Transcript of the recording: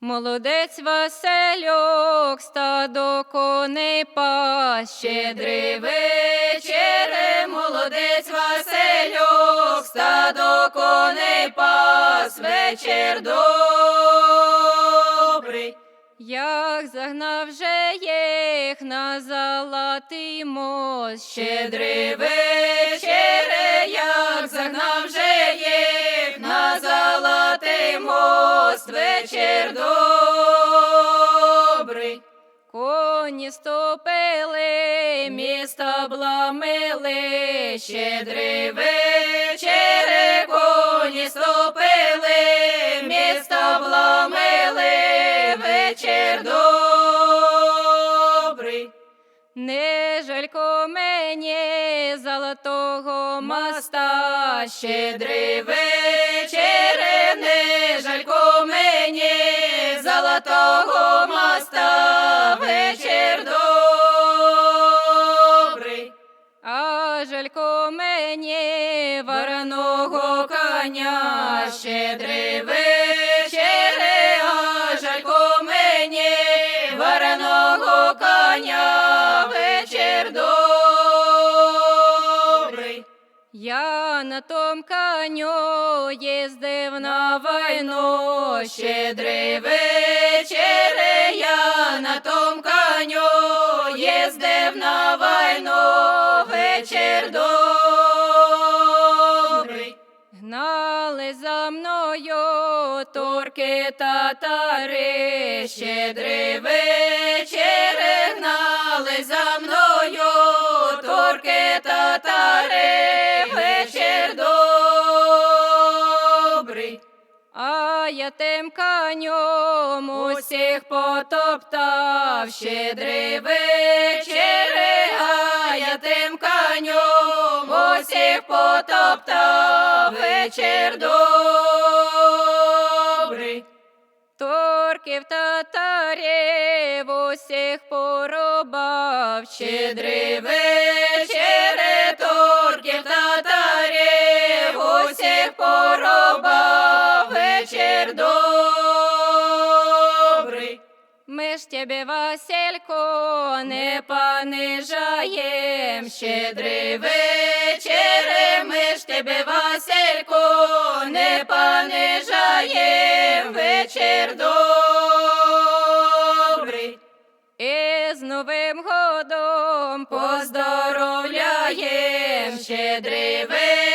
Молодець Васильок, стадо коней пас, щедрий вечере, молодець Васильок, стадо коней пас, вечір добрий. Як загнав же їх на золотий мост, щедрий вечере, мост, вечір добрий. Коні ступили, місто бламили, щедрий вечере, коні ступили, місто бламили, вечір добрий. Не жалько мені золотого моста, щедрий вечере, не мені вороного коня, щедрий вечере, а жалько мені вороного коня, вечір добрий. Я на том коню їздив на війну, щедрий вечере, я на том коню турки татари, щедрий вечере, гнали за мною турки татари, вечір добрий. А я тим конем усіх потоптав, щедрий вечере, а я тим конем усіх потоптав, вечір добрий. Турків татарів усіх порубав, щедрий вечере, турків татарів усіх порубав, вечір добрий. Ми ж тебе, Василько, не понижаєм, щедрий вечере, ми ж тебе, Василько, не понижаєм, вечір добрий. І з Новим годом поздоровляєм, щедрий вечере,